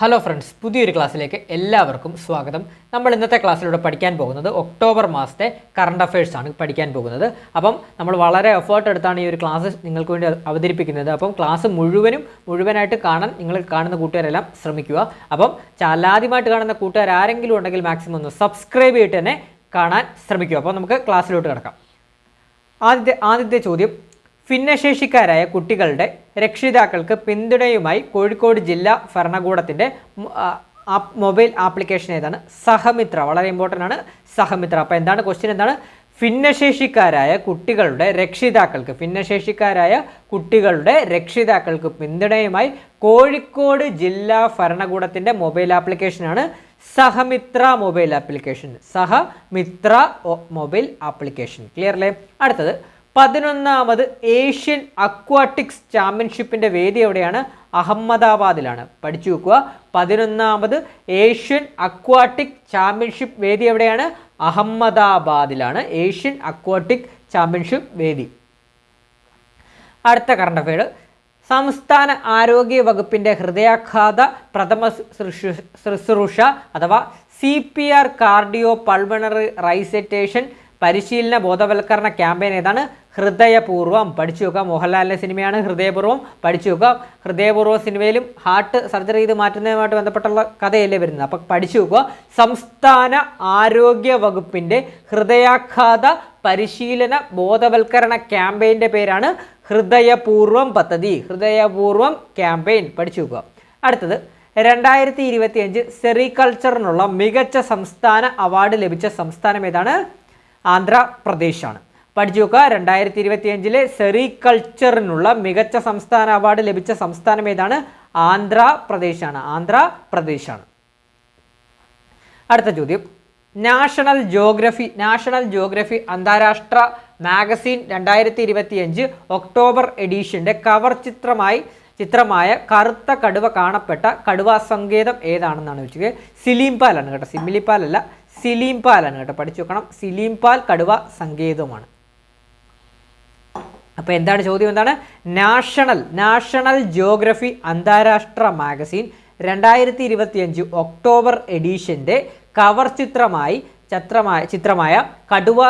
Hello friends പുതിയൊരു ക്ലാസ്സിലേക്ക് എല്ലാവർക്കും സ്വാഗതം. നമ്മൾ ഇന്നത്തെ ക്ലാസ്സിലൂടെ പഠിക്കാൻ പോകുന്നത് ഒക്ടോബർ മാസത്തെ കറണ്ട് അഫയേഴ്സാണ് പഠിക്കാൻ പോകുന്നത്. അപ്പം നമ്മൾ വളരെ എഫേർട്ട് എടുത്താണ് ഈ ഒരു ക്ലാസ് നിങ്ങൾക്ക് വേണ്ടി അവതരിപ്പിക്കുന്നത്. അപ്പം ക്ലാസ് മുഴുവനും മുഴുവനായിട്ട് കാണാൻ നിങ്ങൾ കാണുന്ന കൂട്ടുകാരെല്ലാം ശ്രമിക്കുക. അപ്പം ചാലാദ്യമായിട്ട് കാണുന്ന കൂട്ടുകാർ ആരെങ്കിലും ഉണ്ടെങ്കിൽ മാക്സിമം ഒന്ന് സബ്സ്ക്രൈബ് ചെയ്തിട്ട് തന്നെ കാണാൻ ശ്രമിക്കുക. അപ്പോൾ നമുക്ക് ക്ലാസ്സിലോട്ട് കിടക്കാം. ആദ്യത്തെ ആദ്യത്തെ ചോദ്യം ഭിന്നശേഷിക്കാരായ കുട്ടികളുടെ രക്ഷിതാക്കൾക്ക് പിന്തുണയുമായി കോഴിക്കോട് ജില്ലാ ഭരണകൂടത്തിന്റെ മൊബൈൽ ആപ്ലിക്കേഷൻ ഏതാണ്? സഹമിത്ര. വളരെ ഇമ്പോർട്ടന്റ് ആണ്. സഹമിത്ര. അപ്പോൾ എന്താണ് ക്വസ്റ്റ്യൻ എന്താണ്? ഭിന്നശേഷിക്കാരായ കുട്ടികളുടെ രക്ഷിതാക്കൾക്ക് ഭിന്നശേഷിക്കാരായ കുട്ടികളുടെ രക്ഷിതാക്കൾക്ക് പിന്തുണയുമായി കോഴിക്കോട് ജില്ലാ ഭരണകൂടത്തിന്റെ മൊബൈൽ ആപ്ലിക്കേഷനാണ് Sahamitra mobile application. Sahamitra mobile application. Clear അല്ലേ? അടുത്തത്. പതിനൊന്നാമത് ഏഷ്യൻ അക്വാട്ടിക്സ് ചാമ്പ്യൻഷിപ്പിന്റെ വേദി എവിടെയാണ്? അഹമ്മദാബാദിലാണ്. പഠിച്ചു വെക്കുക. പതിനൊന്നാമത് ഏഷ്യൻ അക്വാട്ടിക് ചാമ്പ്യൻഷിപ്പ് വേദി എവിടെയാണ്? അഹമ്മദാബാദിലാണ്. ഏഷ്യൻ അക്വാട്ടിക് ചാമ്പ്യൻഷിപ്പ് വേദി. അടുത്ത കറണ്ട് അഫയർ സംസ്ഥാന ആരോഗ്യ വകുപ്പിന്റെ ഹൃദയാഘാത പ്രഥമ ശുശ്രൂഷ അഥവാ C P R cardio pulmonary resuscitation പരിശീലന ബോധവൽക്കരണ ക്യാമ്പയിൻ ഏതാണ്? ഹൃദയപൂർവം പഠിച്ചു നോക്കുക മോഹൻലാലിന്റെ സിനിമയാണ് ഹൃദയപൂർവം പഠിച്ചു നോക്കുക ഹൃദയപൂർവം സിനിമയിലും ഹാർട്ട് സർജറി ചെയ്ത് മാറ്റുന്നതുമായിട്ട് ബന്ധപ്പെട്ടുള്ള കഥയല്ലേ വരുന്നത്. അപ്പം പഠിച്ചു വെക്കുക. സംസ്ഥാന ആരോഗ്യ വകുപ്പിന്റെ ഹൃദയാഘാത പരിശീലന ബോധവൽക്കരണ ക്യാമ്പയിന്റെ പേരാണ് ഹൃദയപൂർവം പദ്ധതി. ഹൃദയപൂർവം ക്യാമ്പയിൻ പഠിച്ചു വെക്കുക. അടുത്തത് രണ്ടായിരത്തി ഇരുപത്തിയഞ്ച് സെറികൾച്ചറിനുള്ള മികച്ച സംസ്ഥാന അവാർഡ് ലഭിച്ച സംസ്ഥാനം ഏതാണ്? ആന്ധ്രാപ്രദേശാണ്. പഠിച്ചു രണ്ടായിരത്തി ഇരുപത്തിയഞ്ചിലെ സെറികൾച്ചറിനുള്ള മികച്ച സംസ്ഥാന അവാർഡ് ലഭിച്ച സംസ്ഥാനം ഏതാണ്? ആന്ധ്രാപ്രദേശാണ്. ആന്ധ്രാപ്രദേശാണ്. അടുത്ത ചോദ്യം. നാഷണൽ ജോഗ്രഫി നാഷണൽ ജോഗ്രഫി അന്താരാഷ്ട്ര മാഗസിൻ രണ്ടായിരത്തി ഇരുപത്തിയഞ്ച് ഒക്ടോബർ എഡീഷന്റെ കവർ ചിത്രമായി ചിത്രമായ കറുത്ത കടുവ കാണപ്പെട്ട കടുവ സങ്കേതം ഏതാണെന്നാണ് ചോദിച്ചത്? സിലീംപാലാണ് കേട്ടോ. സിമിലിപ്പാലല്ല സിലീംപാലാണ് കേട്ടോ. പഠിച്ചു വെക്കണം സിലീംപാൽ കടുവ സങ്കേതമാണ് അപ്പോൾ എന്താണ് ചോദ്യം എന്താണ്? നാഷണൽ നാഷണൽ ജിയോഗ്രഫി അന്താരാഷ്ട്ര മാഗസിൻ രണ്ടായിരത്തി ഇരുപത്തിയഞ്ച് ഒക്ടോബർ എഡീഷന്റെ കവർ ചിത്രമായി ചിത്രമായ ചിത്രമായ കടുവ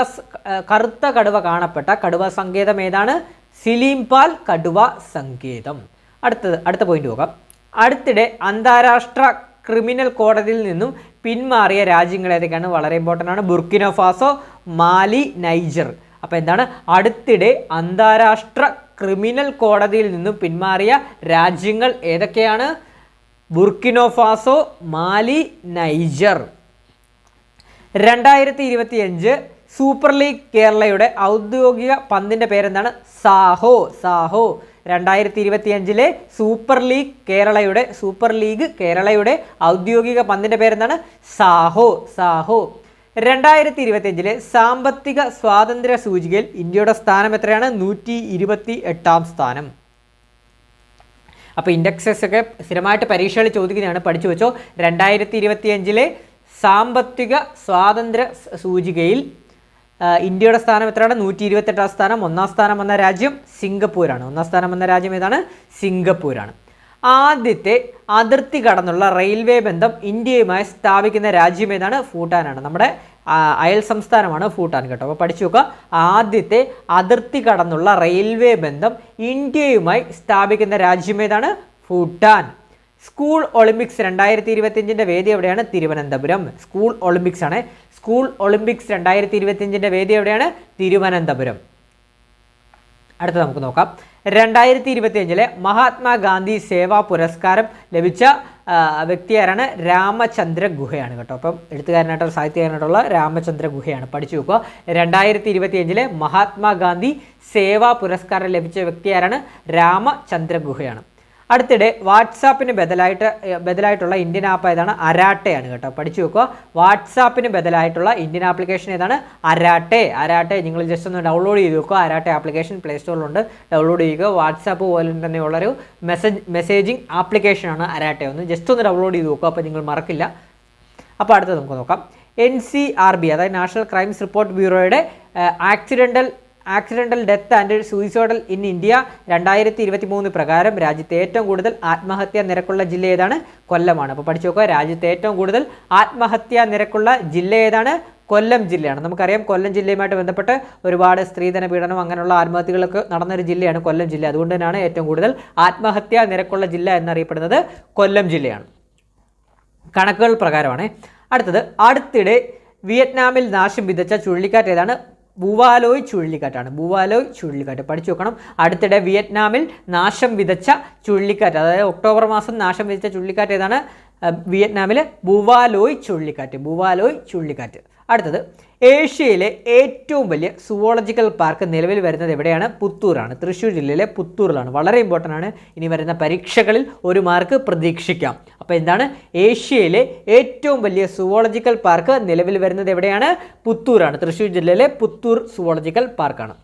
കറുത്ത കടുവ കാണപ്പെട്ട കടുവ സങ്കേതം ഏതാണ്? സിലിംപാൽ കടുവ സങ്കേതം. അടുത്തത് അടുത്ത പോയിന്റ് നോക്കാം. അടുത്തിടെ അന്താരാഷ്ട്ര ക്രിമിനൽ കോടതിയിൽ നിന്നും പിന്മാറിയ രാജ്യങ്ങൾ ഏതൊക്കെയാണ്? വളരെ ഇമ്പോർട്ടന്റ് ആണ്. Burkina Faso Mali Niger. അപ്പോൾ എന്താണ്? അടുത്തിടെ അന്താരാഷ്ട്ര ക്രിമിനൽ കോടതിയിൽ നിന്നും പിന്മാറിയ രാജ്യങ്ങൾ ഏതൊക്കെയാണ്? Burkina Faso Mali Niger. രണ്ടായിരത്തി ഇരുപത്തിയഞ്ച് സൂപ്പർ ലീഗ് കേരളയുടെ ഔദ്യോഗിക പന്തിന്റെ പേരെന്താണ്? സാഹോ സാഹോ. രണ്ടായിരത്തി ഇരുപത്തിയഞ്ചിലെ സൂപ്പർ ലീഗ് കേരളയുടെ സൂപ്പർ ലീഗ് കേരളയുടെ ഔദ്യോഗിക പന്തിന്റെ പേരെന്താണ്? സാഹോ സാഹോ. രണ്ടായിരത്തി ഇരുപത്തിയഞ്ചിലെ സാമ്പത്തിക സ്വാതന്ത്ര്യ സൂചികയിൽ ഇന്ത്യയുടെ സ്ഥാനം എത്രയാണ്? നൂറ്റി ഇരുപത്തി എട്ടാം സ്ഥാനം. അപ്പോൾ ഇൻഡെക്സസ് ഒക്കെ സ്ഥിരമായിട്ട് പരീക്ഷകൾ ചോദിക്കുന്നതാണ്. പഠിച്ചു വെച്ചോ രണ്ടായിരത്തി ഇരുപത്തിയഞ്ചിലെ സാമ്പത്തിക സ്വാതന്ത്ര്യ സൂചികയിൽ ഇന്ത്യയുടെ സ്ഥാനം എത്രയാണ്? നൂറ്റി ഇരുപത്തെട്ടാം സ്ഥാനം. ഒന്നാം സ്ഥാനം വന്ന രാജ്യം സിംഗപ്പൂരാണ്. ഒന്നാം സ്ഥാനം വന്ന രാജ്യം ഏതാണ്? സിംഗപ്പൂരാണ്. ആദ്യത്തെ അതിർത്തി കടന്നുള്ള റെയിൽവേ ബന്ധം ഇന്ത്യയുമായി സ്ഥാപിക്കുന്ന രാജ്യം ഏതാണ്? ഭൂട്ടാനാണ്. നമ്മുടെ അയൽ സംസ്ഥാനമാണ് ഭൂട്ടാൻ കേട്ടോ. അപ്പോൾ പഠിച്ചു നോക്കുക ആദ്യത്തെ അതിർത്തി കടന്നുള്ള റെയിൽവേ ബന്ധം ഇന്ത്യയുമായി സ്ഥാപിക്കുന്ന രാജ്യം ഏതാണ്? ഭൂട്ടാൻ. സ്കൂൾ ഒളിമ്പിക്സ് രണ്ടായിരത്തി ഇരുപത്തിയഞ്ചിന്റെ വേദി എവിടെയാണ്? തിരുവനന്തപുരം. സ്കൂൾ ഒളിമ്പിക്സ് ആണ്. സ്കൂൾ ഒളിമ്പിക്സ് രണ്ടായിരത്തി ഇരുപത്തിയഞ്ചിന്റെ വേദി എവിടെയാണ്? തിരുവനന്തപുരം. അടുത്ത നമുക്ക് നോക്കാം. രണ്ടായിരത്തി ഇരുപത്തിയഞ്ചിലെ മഹാത്മാഗാന്ധി സേവാ പുരസ്കാരം ലഭിച്ച വ്യക്തിയാരാണ് രാമചന്ദ്ര ഗുഹയാണ് കേട്ടോ. അപ്പം എഴുത്തുകാരനായിട്ടുള്ള സാഹിത്യകാരനായിട്ടുള്ള രാമചന്ദ്ര ഗുഹയാണ്. പഠിച്ചു നോക്കുക. രണ്ടായിരത്തി ഇരുപത്തിയഞ്ചിലെ മഹാത്മാഗാന്ധി സേവാ പുരസ്കാരം ലഭിച്ച വ്യക്തിയാരാണ് രാമചന്ദ്ര ഗുഹയാണ്. അടുത്തിടെ വാട്സാപ്പിന് ബദലായിട്ട് ബദലായിട്ടുള്ള ഇന്ത്യൻ ആപ്പ് ഏതാണ്? അരാട്ടയാണ് കേട്ടോ. പഠിച്ചു വെക്കുക വാട്സാപ്പിന് ബദലായിട്ടുള്ള ഇന്ത്യൻ ആപ്ലിക്കേഷൻ ഏതാണ്? അരാട്ടെ. അരാട്ടെ നിങ്ങൾ ജസ്റ്റ് ഒന്ന് ഡൗൺലോഡ് ചെയ്ത് വെക്കുക അരാട്ടെ ആപ്ലിക്കേഷൻ പ്ലേ സ്റ്റോറിലുണ്ട് ഡൗൺലോഡ് ചെയ്യുക. വാട്സാപ്പ് പോലെ തന്നെയുള്ളൊരു മെസ്സേജ് മെസ്സേജിങ് ആപ്ലിക്കേഷനാണ് അരാട്ടെ ഒന്ന്. ജസ്റ്റ് ഒന്ന് ഡൗൺലോഡ് ചെയ്ത് നോക്കുക അപ്പോൾ നിങ്ങൾ മറക്കില്ല. അപ്പോൾ അടുത്തത് നമുക്ക് നോക്കാം. എൻ സി ആർ ബി അതായത് national crimes report ബ്യൂറോയുടെ accidental accidental death and suicidal in India രണ്ടായിരത്തി ഇരുപത്തി മൂന്ന് പ്രകാരം രാജ്യത്തെ ഏറ്റവും കൂടുതൽ ആത്മഹത്യാ നിരക്കുള്ള ജില്ല ഏതാണ്? കൊല്ലമാണ്. അപ്പോൾ പഠിച്ചു നോക്കുക. രാജ്യത്തെ ഏറ്റവും കൂടുതൽ ആത്മഹത്യാ നിരക്കുള്ള ജില്ല ഏതാണ്? കൊല്ലം ജില്ലയാണ്. നമുക്കറിയാം കൊല്ലം ജില്ലയുമായിട്ട് ബന്ധപ്പെട്ട് ഒരുപാട് സ്ത്രീധന പീഡനം അങ്ങനെയുള്ള ആത്മഹത്യകളൊക്കെ നടന്നൊരു ജില്ലയാണ് കൊല്ലം ജില്ല. അതുകൊണ്ട് തന്നെയാണ് ഏറ്റവും കൂടുതൽ ആത്മഹത്യാ നിരക്കുള്ള ജില്ല എന്നറിയപ്പെടുന്നത് കൊല്ലം ജില്ലയാണ്. കണക്കുകൾ പ്രകാരമാണ്. അടുത്തത് അടുത്തിടെ വിയറ്റ്നാമിൽ നാശം വിതച്ച ചുഴലിക്കാറ്റ് ഏതാണ്? ബുവാലോയ് ചുഴലിക്കാറ്റാണ്. ബുവാലോയ് ചുഴലിക്കാറ്റ്. പഠിച്ചു വെക്കണം. അടുത്തിടെ വിയറ്റ്നാമിൽ നാശം വിതച്ച ചുഴലിക്കാറ്റ്. അതായത് ഒക്ടോബർ മാസം നാശം വിതച്ച ചുഴലിക്കാറ്റ് ഏതാണ്? വിയറ്റ്നാമിൽ ബുവാലോയ് ചുഴലിക്കാറ്റ്. ബുവാലോയ് ചുഴലിക്കാറ്റ്. അടുത്തത് ഏഷ്യയിലെ ഏറ്റവും വലിയ സുവോളജിക്കൽ പാർക്ക് നിലവിൽ വരുന്നത് എവിടെയാണ്? പുത്തൂരാണ്. തൃശ്ശൂർ ജില്ലയിലെ പുത്തൂറിലാണ് വളരെ ഇമ്പോർട്ടന്റ് ആണ്. ഇനി വരുന്ന പരീക്ഷകളിൽ ഒരു മാർക്ക് പ്രതീക്ഷിക്കാം. അപ്പോൾ എന്താണ്? ഏഷ്യയിലെ ഏറ്റവും വലിയ സുവോളജിക്കൽ പാർക്ക് നിലവിൽ വരുന്നത് എവിടെയാണ്? പുത്തൂരാണ്. തൃശ്ശൂർ ജില്ലയിലെ പുത്തൂർ സുവോളജിക്കൽ പാർക്കാണ്.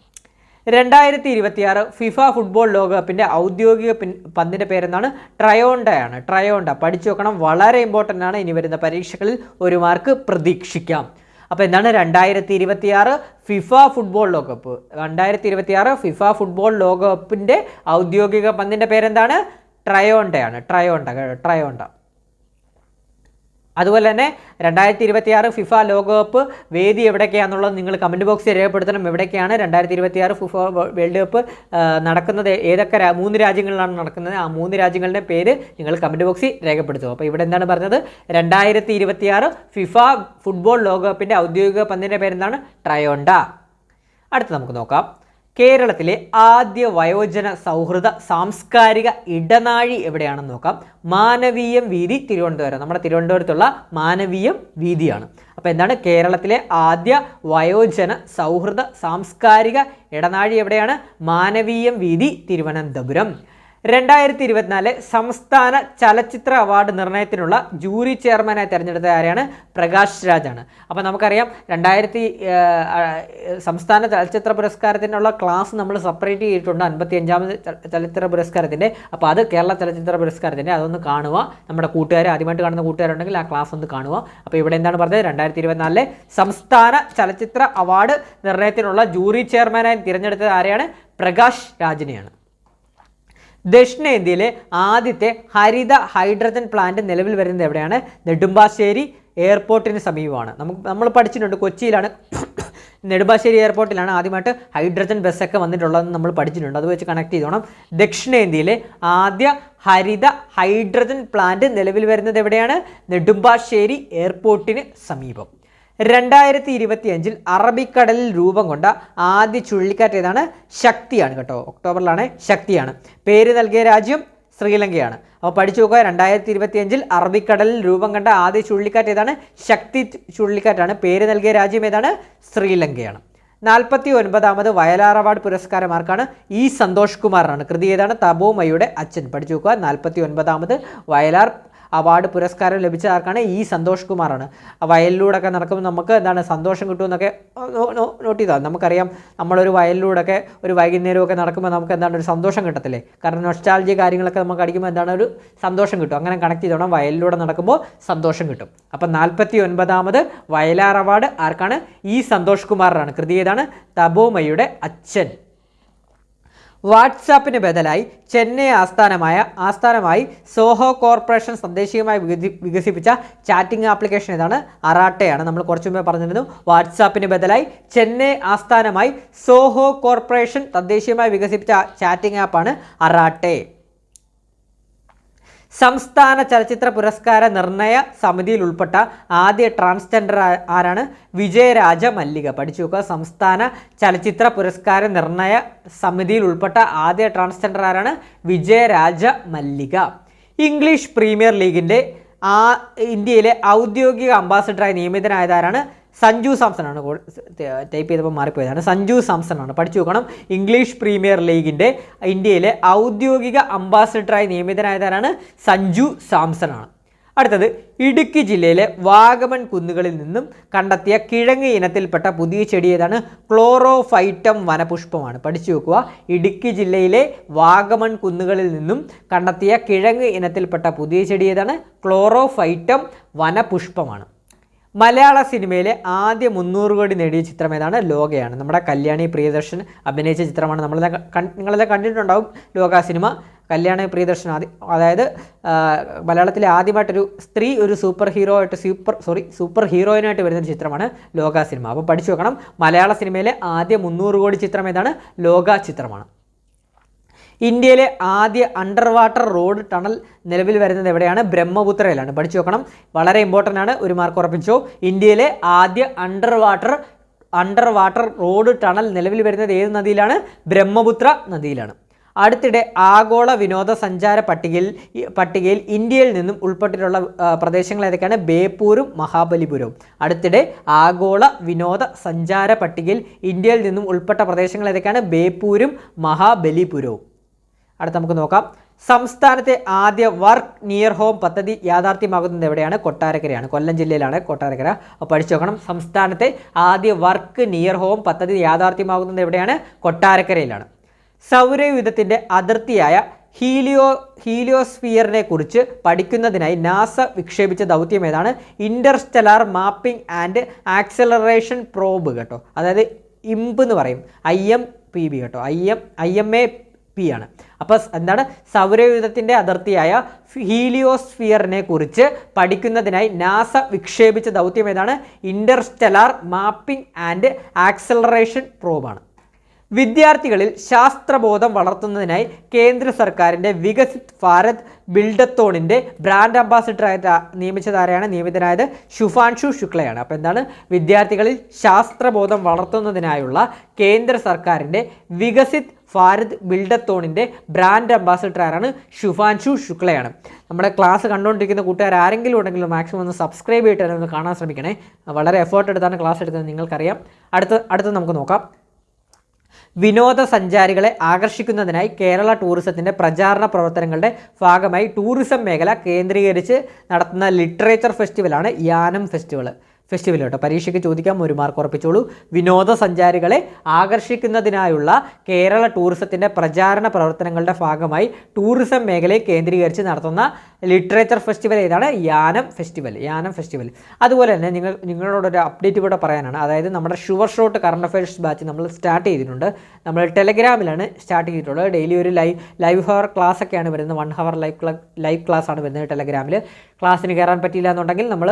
രണ്ടായിരത്തി ഇരുപത്തിയാറ് ഫിഫ ഫുട്ബോൾ ലോകകപ്പിന്റെ ഔദ്യോഗിക പിൻ പന്തിന്റെ പേരെന്താണ്? ട്രയോണ്ടയാണ് ട്രയോണ്ട. പഠിച്ചു വെക്കണം. വളരെ ഇമ്പോർട്ടന്റ് ആണ്. ഇനി വരുന്ന പരീക്ഷകളിൽ ഒരു മാർക്ക് പ്രതീക്ഷിക്കാം. അപ്പോൾ എന്താണ്? രണ്ടായിരത്തി ഇരുപത്തിയാറ് ഫിഫ ഫുട്ബോൾ ലോകകപ്പ്. രണ്ടായിരത്തി ഇരുപത്തിയാറ് ഫിഫ ഫുട്ബോൾ ലോകകപ്പിന്റെ ഔദ്യോഗിക പന്തിന്റെ പേരെന്താണ്? ട്രയോണ്ടയാണ് ട്രയോണ്ട ട്രയോണ്ട. അതുപോലെ തന്നെ രണ്ടായിരത്തി ഇരുപത്തിയാറ് ഫിഫ ലോകകപ്പ് വേദി എവിടെയൊക്കെയാണെന്നുള്ളത് നിങ്ങൾ കമന്റ് ബോക്സിൽ രേഖപ്പെടുത്തണം. എവിടേക്കാണ് രണ്ടായിരത്തി ഇരുപത്തിയാറ് ഫിഫ വേൾഡ് കപ്പ് നടക്കുന്നത്? ഏതൊക്കെ മൂന്ന് രാജ്യങ്ങളിലാണ് നടക്കുന്നത്? ആ മൂന്ന് രാജ്യങ്ങളുടെ പേര് നിങ്ങൾ കമന്റ് ബോക്സിൽ രേഖപ്പെടുത്തുക. അപ്പോൾ ഇവിടെ എന്താണ് പറഞ്ഞത്? രണ്ടായിരത്തി ഇരുപത്തിയാറ് ഫിഫ ഫുട്ബോൾ ലോകകപ്പിന്റെ ഔദ്യോഗിക പന്തിന്റെ പേരെന്താണ്? ട്രയോണ്ട. അടുത്ത് നമുക്ക് നോക്കാം. കേരളത്തിലെ ആദ്യ വയോജന സൗഹൃദ സാംസ്കാരിക ഇടനാഴി എവിടെയാണെന്ന് നോക്കാം. മാനവീയം വീതി തിരുവനന്തപുരം. നമ്മുടെ തിരുവനന്തപുരത്തുള്ള മാനവീയം വീതിയാണ്. അപ്പോൾ എന്താണ്? കേരളത്തിലെ ആദ്യ വയോജന സൗഹൃദ സാംസ്കാരിക ഇടനാഴി എവിടെയാണ്? മാനവീയം വീതി തിരുവനന്തപുരം. രണ്ടായിരത്തി ഇരുപത്തിനാല് സംസ്ഥാന ചലച്ചിത്ര അവാർഡ് നിർണയത്തിനുള്ള ജൂറി ചെയർമാനായി തിരഞ്ഞെടുത്ത ആരെയാണ് പ്രകാശ് രാജാണ്. അപ്പോൾ നമുക്കറിയാം രണ്ടായിരത്തി സംസ്ഥാന ചലച്ചിത്ര പുരസ്കാരത്തിനുള്ള ക്ലാസ് നമ്മൾ സെപ്പറേറ്റ് ചെയ്തിട്ടുണ്ട് അൻപത്തി അഞ്ചാമത് ചലച്ചിത്ര പുരസ്കാരത്തിന്റെ. അപ്പോൾ അത് കേരള ചലച്ചിത്ര പുരസ്കാരത്തിന്റെ. അതൊന്ന് കാണുക. നമ്മുടെ കൂട്ടുകാർ ആദ്യമായിട്ട് കാണുന്ന കൂട്ടുകാരുണ്ടെങ്കിൽ ആ ക്ലാസ് ഒന്ന് കാണുക. അപ്പോൾ ഇവിടെ എന്താണ് പറഞ്ഞത്? രണ്ടായിരത്തി ഇരുപത്തിനാലിലെ സംസ്ഥാന ചലച്ചിത്ര അവാർഡ് നിർണയത്തിനുള്ള ജൂറി ചെയർമാനായി തിരഞ്ഞെടുത്തത് ആരെയാണ്? പ്രകാശ് രാജിനെയാണ്. ദക്ഷിണേന്ത്യയിലെ ആദ്യത്തെ ഹരിത ഹൈഡ്രജൻ പ്ലാന്റ് നിലവിൽ വരുന്നത് എവിടെയാണ്? നെടുമ്പാശ്ശേരി എയർപോർട്ടിന് സമീപമാണ്. നമുക്ക് നമ്മൾ പഠിച്ചിട്ടുണ്ട് കൊച്ചിയിലാണ്. നെടുമ്പാശ്ശേരി എയർപോർട്ടിലാണ് ആദ്യമായിട്ട് ഹൈഡ്രജൻ ബസ്സൊക്കെ വന്നിട്ടുള്ളതെന്ന് നമ്മൾ പഠിച്ചിട്ടുണ്ട്. അത് വെച്ച് കണക്ട് ചെയ്തോണം. ദക്ഷിണേന്ത്യയിലെ ആദ്യ ഹരിത ഹൈഡ്രജൻ പ്ലാന്റ് നിലവിൽ വരുന്നത് എവിടെയാണ്? നെടുമ്പാശ്ശേരി എയർപോർട്ടിന് സമീപം. രണ്ടായിരത്തി ഇരുപത്തി അഞ്ചിൽ അറബിക്കടലിൽ രൂപം കൊണ്ട ആദ്യ ചുഴലിക്കാറ്റ് ഏതാണ് ശക്തിയാണ് കേട്ടോ. ഒക്ടോബറിലാണ് ശക്തിയാണ്. പേര് നൽകിയ രാജ്യം ശ്രീലങ്കയാണ്. അപ്പോൾ പഠിച്ചു നോക്കുക രണ്ടായിരത്തി ഇരുപത്തി അഞ്ചിൽ അറബിക്കടലിൽ രൂപം കണ്ട ആദ്യ ചുഴലിക്കാറ്റ് ഏതാണ് ശക്തി ചുഴലിക്കാറ്റാണ്. പേര് നൽകിയ രാജ്യം ഏതാണ്? ശ്രീലങ്കയാണ്. നാൽപ്പത്തി ഒൻപതാമത് വയലാർ അവാർഡ് പുരസ്കാരം ആർക്കാണ് ഇ സന്തോഷ് കുമാറിനാണ് കൃതി ഏതാണ്? തബോമയുടെ അച്ഛൻ. പഠിച്ചു നോക്കുക നാൽപ്പത്തി ഒൻപതാമത് വയലാർ അവാർഡ് പുരസ്കാരം ലഭിച്ച ആർക്കാണ്? ഇ സന്തോഷ് കുമാറാണ്. വയലിലൂടെയൊക്കെ നടക്കുമ്പോൾ നമുക്ക് എന്താണ് സന്തോഷം കിട്ടുമെന്നൊക്കെ നോട്ട് ചെയ്താൽ നമുക്കറിയാം നമ്മളൊരു വയലിലൂടെയൊക്കെ ഒരു വൈകുന്നേരമൊക്കെ നടക്കുമ്പോൾ നമുക്ക് എന്താണ് ഒരു സന്തോഷം കിട്ടത്തില്ലേ? കാരണം നൊസ്റ്റാൾജി കാര്യങ്ങളൊക്കെ നമുക്ക് അടിക്കുമ്പോൾ എന്താണ് ഒരു സന്തോഷം കിട്ടും. അങ്ങനെ കണക്ട് ചെയ്തോണം വയലിലൂടെ നടക്കുമ്പോൾ സന്തോഷം കിട്ടും. അപ്പം നാൽപ്പത്തി ഒൻപതാമത് വയലാർ അവാർഡ് ആർക്കാണ്? ഇ സന്തോഷ് കുമാറിനാണ് കൃതി ഏതാണ്? തബോമയുടെ അച്ഛൻ. വാട്സാപ്പിന് ബദലായി ചെന്നൈ ആസ്ഥാനമായ ആസ്ഥാനമായി സോഹോ കോർപ്പറേഷൻ തദ്ദേശീയമായി വികസിപ്പിച്ച ചാറ്റിംഗ് ആപ്ലിക്കേഷൻ ഇതാണ് അറാട്ടയാണ്. നമ്മൾ കുറച്ചു മുമ്പേ പറഞ്ഞിരുന്നു വാട്സാപ്പിന് ബദലായി ചെന്നൈ ആസ്ഥാനമായി സോഹോ കോർപ്പറേഷൻ തദ്ദേശീയമായി വികസിപ്പിച്ച ചാറ്റിംഗ് ആപ്പാണ് അറാട്ടെ. സംസ്ഥാന ചലച്ചിത്ര പുരസ്കാര നിർണയ സമിതിയിൽ ഉൾപ്പെട്ട ആദ്യ ട്രാൻസ്ജെൻഡർ ആരാണ്? വിജയരാജ മല്ലിക. പഠിച്ചു നോക്കുക. സംസ്ഥാന ചലച്ചിത്ര പുരസ്കാര നിർണയ സമിതിയിൽ ഉൾപ്പെട്ട ആദ്യ ട്രാൻസ്ജെൻഡർ ആരാണ്? വിജയരാജ മല്ലിക. ഇംഗ്ലീഷ് പ്രീമിയർ ലീഗിന്റെ ആ ഇന്ത്യയിലെ ഔദ്യോഗിക അംബാസിഡറായി നിയമിതനായതാരാണ്? സഞ്ജു സാംസൺ ആണ് ടൈപ്പ് ചെയ്തപ്പോൾ മാറിപ്പോയതാണ്. സഞ്ജു സാംസൺ ആണ് പഠിച്ചു നോക്കണം. ഇംഗ്ലീഷ് പ്രീമിയർ ലീഗിന്റെ ഇന്ത്യയിലെ ഔദ്യോഗിക അംബാസിഡറായി നിയമിതനായതാരാണ് സഞ്ജു സാംസൺ ആണ് അടുത്തത് ഇടുക്കി ജില്ലയിലെ വാഗമൺ കുന്നുകളിൽ നിന്നും കണ്ടെത്തിയ കിഴങ്ങ് ഇനത്തിൽപ്പെട്ട പുതിയ ചെടി ഏതാണ്? ക്ലോറോഫൈറ്റം വനപുഷ്പമാണ്. പഠിച്ചു വെക്കുക ഇടുക്കി ജില്ലയിലെ വാഗമൺ കുന്നുകളിൽ നിന്നും കണ്ടെത്തിയ കിഴങ്ങ് ഇനത്തിൽപ്പെട്ട പുതിയ ചെടി ഏതാണ്? ക്ലോറോഫൈറ്റം വനപുഷ്പമാണ്. മലയാള സിനിമയിലെ ആദ്യ മുന്നൂറ് കോടി നേടിയ ചിത്രം ഏതാണ്? ലോകയാണ്. നമ്മുടെ കല്യാണി പ്രിയദർശൻ അഭിനയിച്ച ചിത്രമാണ്. കൺ- നിങ്ങളെല്ലാം കണ്ടിട്ടുണ്ടാവും ലോക സിനിമ. കല്യാണി പ്രിയദർശൻ ആദ്യ അതായത് മലയാളത്തിലെ ആദ്യമായിട്ടൊരു സ്ത്രീ ഒരു സൂപ്പർ ഹീറോ ആയിട്ട് സൂപ്പർ സോറി സൂപ്പർ ഹീറോയിനായിട്ട് വരുന്ന ചിത്രമാണ് ലോക സിനിമ. അപ്പോൾ പഠിച്ചു വെക്കണം മലയാള സിനിമയിലെ ആദ്യ മുന്നൂറ് കോടി ചിത്രം ഏതാണ്? ലോക ചിത്രമാണ്. ഇന്ത്യയിലെ ആദ്യ അണ്ടർ വാട്ടർ റോഡ് ടണൽ നിലവിൽ വരുന്നത് എവിടെയാണ്? ബ്രഹ്മപുത്രയിലാണ് പഠിച്ചു നോക്കണം. വളരെ ഇമ്പോർട്ടന്റ് ആണ്. ഒരു മാർക്ക് ഉറപ്പിച്ചു. ഇന്ത്യയിലെ ആദ്യ under water under water road tunnel നിലവിൽ വരുന്നത് ഏത് നദിയിലാണ്? ബ്രഹ്മപുത്ര നദിയിലാണ്. അടുത്തിടെ ആഗോള വിനോദസഞ്ചാര പട്ടികയിൽ പട്ടികയിൽ ഇന്ത്യയിൽ നിന്നും ഉൾപ്പെട്ടിട്ടുള്ള പ്രദേശങ്ങൾ ഏതൊക്കെയാണ്? ബേപ്പൂരും മഹാബലിപുരവും. അടുത്തിടെ ആഗോള വിനോദസഞ്ചാര പട്ടികയിൽ ഇന്ത്യയിൽ നിന്നും ഉൾപ്പെട്ട പ്രദേശങ്ങൾ ഏതൊക്കെയാണ്? ബേപ്പൂരും മഹാബലിപുരവും. അടുത്ത നമുക്ക് നോക്കാം. സംസ്ഥാനത്തെ ആദ്യ വർക്ക് നിയർ ഹോം പദ്ധതി യാഥാർത്ഥ്യമാകുന്നത് എവിടെയാണ്? കൊട്ടാരക്കരയാണ്. കൊല്ലം ജില്ലയിലാണ് കൊട്ടാരക്കര. അപ്പോൾ പഠിച്ചു നോക്കണം. സംസ്ഥാനത്തെ ആദ്യ വർക്ക് നിയർ ഹോം പദ്ധതി യാഥാർത്ഥ്യമാകുന്നത് എവിടെയാണ്? കൊട്ടാരക്കരയിലാണ്. സൗരയുധത്തിന്റെ അതിർത്തിയായ ഹീലിയോ ഹീലിയോസ്ഫിയറിനെ കുറിച്ച് പഠിക്കുന്നതിനായി നാസ വിക്ഷേപിച്ച ദൗത്യം ഏതാണ്? Interstellar mapping and acceleration probe കേട്ടോ. അതായത് ഇമ്പ് എന്ന് പറയും. ഐ എം പി ബി കേട്ടോ. I M I M A P ആണ്. അപ്പോൾ എന്താണ്? സൗരയൂഥത്തിന്റെ അതിർത്തിയായ ഹീലിയോസ്ഫിയറിനെ കുറിച്ച് പഠിക്കുന്നതിനായി നാസ വിക്ഷേപിച്ച ദൗത്യം ഏതാണ്? ഇന്റർസ്റ്റെലാർ മാപ്പിംഗ് ആൻഡ് ആക്സലറേഷൻ പ്രോബാണ് വിദ്യാർത്ഥികളിൽ ശാസ്ത്രബോധം വളർത്തുന്നതിനായി കേന്ദ്ര സർക്കാരിന്റെ വികസിത് ഭാരത് ബിൽഡത്തോണിന്റെ ബ്രാൻഡ് അംബാസിഡറായിട്ട് നിയമിച്ചതാരെയാണ് നിയമിതനായത് ശുഫാൻഷു ശുക്ലയാണ്. അപ്പോൾ എന്താണ്? വിദ്യാർത്ഥികളിൽ ശാസ്ത്രബോധം വളർത്തുന്നതിനായുള്ള കേന്ദ്ര സർക്കാരിന്റെ വികസിത് ഭാരത് ബിൽഡത്തോണിന്റെ ബ്രാൻഡ് അംബാസിഡർ ആരാണ്? ശുഭാൻഷു ശുക്ലയാണ്. നമ്മുടെ ക്ലാസ് കണ്ടുകൊണ്ടിരിക്കുന്ന കൂട്ടുകാർ ആരെങ്കിലും ഉണ്ടെങ്കിലും മാക്സിമം ഒന്ന് സബ്സ്ക്രൈബ് ചെയ്തിട്ട് ഒന്ന് കാണാൻ ശ്രമിക്കണേ. വളരെ എഫേർട്ട് എടുത്താണ് ക്ലാസ് എടുത്തത് നിങ്ങൾക്കറിയാം. അടുത്ത അടുത്ത് നമുക്ക് നോക്കാം. വിനോദസഞ്ചാരികളെ ആകർഷിക്കുന്നതിനായി കേരള ടൂറിസത്തിന്റെ പ്രചാരണ പ്രവർത്തനങ്ങളുടെ ഭാഗമായി ടൂറിസം മേഖല കേന്ദ്രീകരിച്ച് നടത്തുന്ന ലിറ്ററേച്ചർ ഫെസ്റ്റിവലാണ് യാനം ഫെസ്റ്റിവൽ ഫെസ്റ്റിവൽ കേട്ടോ പരീക്ഷയ്ക്ക് ചോദിക്കാം ഒരു മാർക്ക് ഉറപ്പിച്ചോളൂ. വിനോദസഞ്ചാരികളെ ആകർഷിക്കുന്നതിനായുള്ള കേരള ടൂറിസത്തിന്റെ പ്രചാരണ പ്രവർത്തനങ്ങളുടെ ഭാഗമായി ടൂറിസം മേഖലയെ കേന്ദ്രീകരിച്ച് നടത്തുന്ന ലിറ്ററേച്ചർ ഫെസ്റ്റിവൽ ഏതാണ്? Yanam festival Yanam festival. അതുപോലെ തന്നെ നിങ്ങൾ നിങ്ങളോടൊരു അപ്ഡേറ്റ് കൂടെ പറയാനാണ്. അതായത് നമ്മുടെ sure shot current affairs batch നമ്മൾ സ്റ്റാർട്ട് ചെയ്തിട്ടുണ്ട്. നമ്മൾ ടെലഗ്രാമിലാണ് സ്റ്റാർട്ട് ചെയ്തിട്ടുള്ളത്. ഡെയിലി ഒരു ലൈവ് ലൈവ് ഹവർ ക്ലാസ് ഒക്കെയാണ് വരുന്നത്. One hour live live class ആണ് വരുന്നത് ടെലഗ്രാമിൽ ക്ലാസ്സിന് കയറാൻ പറ്റിയില്ല എന്നുണ്ടെങ്കിൽ നമ്മൾ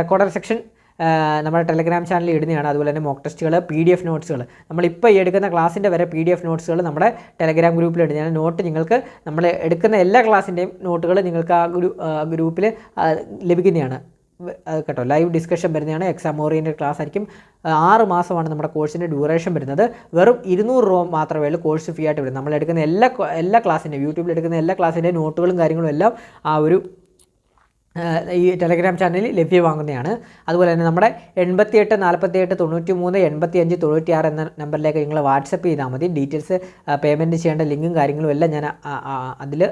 റെക്കോർഡർ സെക്ഷൻ നമ്മുടെ ടെലഗ്രാം ചാനലിൽ ഇടുന്നതാണ്. അതുപോലെ തന്നെ മോക്ക് ടെസ്റ്റുകൾ പി ഡി എഫ് നോട്ട്സുകൾ നമ്മളിപ്പോൾ ഈ എടുക്കുന്ന ക്ലാസ്സിന്റെ വരെ പി ഡി എഫ് നോട്ട്സുകൾ നമ്മുടെ ടെലഗ്രാം ഗ്രൂപ്പിൽ ഇടുന്നതാണ്. നോട്ട് നിങ്ങൾക്ക് നമ്മൾ എടുക്കുന്ന എല്ലാ ക്ലാസ്സിന്റെയും നോട്ടുകൾ നിങ്ങൾക്ക് ആ ഗ്രൂ ഗ്രൂപ്പിൽ ലഭിക്കുന്നതാണ്. കേട്ടോ. ലൈവ് ഡിസ്കഷൻ വരുന്നതാണ്. എക്സാം ഓറിയന്റഡ് ക്ലാസ് ആയിരിക്കും. ആറ് മാസമാണ് നമ്മുടെ കോഴ്സിന്റെ ഡ്യൂറേഷൻ വരുന്നത്. വെറും ഇരുന്നൂറ് രൂപ മാത്രമേ ഉള്ളൂ കോഴ്സ് ഫീ ആയിട്ട് വരും നമ്മൾ എടുക്കുന്ന എല്ലാ എല്ലാ ക്ലാസ്സിന്റെയും യൂട്യൂബിൽ എടുക്കുന്ന എല്ലാ ക്ലാസ്സിന്റെയും നോട്ടുകളും കാര്യങ്ങളും എല്ലാം ആ ഒരു ഈ ടെലഗ്രാം ചാനലിൽ ലഭ്യമാകുന്നതാണ്. അതുപോലെ തന്നെ നമ്മുടെ എൺപത്തി എട്ട് നാൽപ്പത്തി എട്ട് തൊണ്ണൂറ്റി മൂന്ന് എൺപത്തി അഞ്ച് തൊണ്ണൂറ്റി ആറ് എന്ന നമ്പറിലേക്ക് നിങ്ങൾ വാട്സപ്പ് ചെയ്താൽ മതി. ഡീറ്റെയിൽസ് പേയ്മെന്റ് ചെയ്യേണ്ട ലിങ്കും കാര്യങ്ങളും എല്ലാം ഞാൻ അതിൽ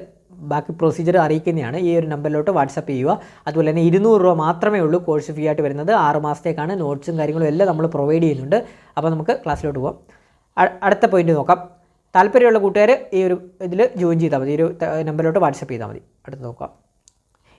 ബാക്കി പ്രൊസീജിയർ അറിയിക്കുന്നതാണ്. ഈ ഒരു നമ്പറിലോട്ട് വാട്സപ്പ് ചെയ്യുക. അതുപോലെ തന്നെ ഇരുന്നൂറ് രൂപ മാത്രമേ ഉള്ളൂ കോഴ്സ് ഫീ ആയിട്ട് വരുന്നത്. ആറ് മാസത്തേക്കാണ്. നോട്ട്സും കാര്യങ്ങളും എല്ലാം നമ്മൾ പ്രൊവൈഡ് ചെയ്യുന്നുണ്ട്. അപ്പോൾ നമുക്ക് ക്ലാസ്സിലോട്ട് പോകാം അടുത്ത പോയിന്റ് നോക്കാം. താല്പര്യമുള്ള കൂട്ടുകാർ ഈ ഒരു ഇതിൽ ജോയിൻ ചെയ്താൽ മതി. ഈ ഒരു നമ്പറിലോട്ട് വാട്സപ്പ് ചെയ്താൽ മതി. അടുത്ത് നോക്കാം.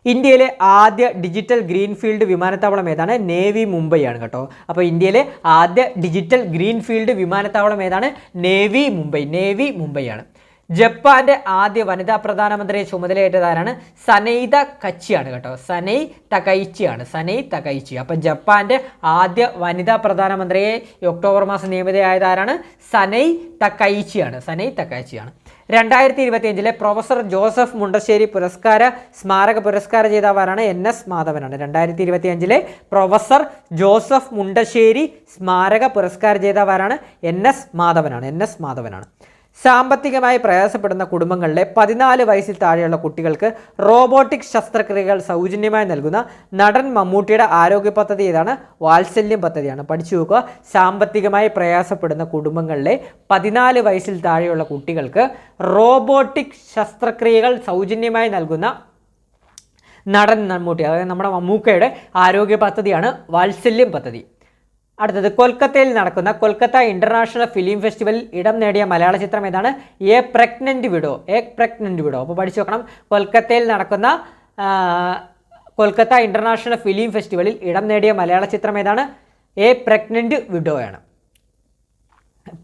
ഇന്ത്യയിലെ ആദ്യ ഡിജിറ്റൽ ഗ്രീൻഫീൽഡ് വിമാനത്താവളം ഏതാണ്? നേവി മുംബൈ ആണ് കേട്ടോ. അപ്പോൾ ഇന്ത്യയിലെ ആദ്യ ഡിജിറ്റൽ ഗ്രീൻഫീൽഡ് വിമാനത്താവളം ഏതാണ്? നേവി മുംബൈ നേവി മുംബൈ ആണ് ജപ്പാന്റെ ആദ്യ വനിതാ പ്രധാനമന്ത്രിയെ ചുമതലയേറ്റതാരാണ് സനൈത കച്ചിയാണ് കേട്ടോ. സനൈ തകൈച്ചിയാണ് സനൈ തകൈച്ചി. അപ്പം ജപ്പാന്റെ ആദ്യ വനിതാ പ്രധാനമന്ത്രിയെ ഒക്ടോബർ മാസം നിയമിതയായതാരാണ് സനൈ തകൈച്ചിയാണ് സനൈ തകൈച്ചിയാണ്. രണ്ടായിരത്തി ഇരുപത്തിയഞ്ചിലെ പ്രൊഫസർ ജോസഫ് മുണ്ടശ്ശേരി പുരസ്കാര സ്മാരക പുരസ്കാര ജേതാവാരാണ് എൻ എസ് മാധവനാണ്. രണ്ടായിരത്തി ഇരുപത്തിയഞ്ചിലെ പ്രൊഫസർ ജോസഫ് മുണ്ടശ്ശേരി സ്മാരക പുരസ്കാര ജേതാവാരാണ് എൻ എസ് മാധവനാണ്. എൻ എസ് മാധവനാണ്. സാമ്പത്തികമായി പ്രയാസപ്പെടുന്ന കുടുംബങ്ങളിലെ പതിനാല് വയസ്സിൽ താഴെയുള്ള കുട്ടികൾക്ക് റോബോട്ടിക് ശസ്ത്രക്രിയകൾ സൗജന്യമായി നൽകുന്ന നടൻ മമ്മൂട്ടിയുടെ ആരോഗ്യ പദ്ധതി ഏതാണ് വാത്സല്യം പദ്ധതിയാണ്. പഠിച്ചു നോക്കുക. സാമ്പത്തികമായി പ്രയാസപ്പെടുന്ന കുടുംബങ്ങളിലെ പതിനാല് വയസ്സിൽ താഴെയുള്ള കുട്ടികൾക്ക് റോബോട്ടിക് ശസ്ത്രക്രിയകൾ സൗജന്യമായി നൽകുന്ന നടൻ മമ്മൂട്ടി അതായത് നമ്മുടെ മമ്മൂക്കയുടെ ആരോഗ്യ പദ്ധതിയാണ് വാത്സല്യം പദ്ധതി. അടുത്തത് കൊൽക്കത്തയിൽ നടക്കുന്ന കൊൽക്കത്ത ഇന്റർനാഷണൽ ഫിലിം ഫെസ്റ്റിവലിൽ ഇടം നേടിയ മലയാള ചിത്രം ഏതാണ്? A pregnant widow a pregnant widow അപ്പോൾ പഠിച്ചു നോക്കണം. കൊൽക്കത്തയിൽ നടക്കുന്ന കൊൽക്കത്ത ഇന്റർനാഷണൽ ഫിലിം ഫെസ്റ്റിവലിൽ ഇടം നേടിയ മലയാള ചിത്രം ഏതാണ്? എ പ്രഗ്നന്റ് വിഡോയാണ്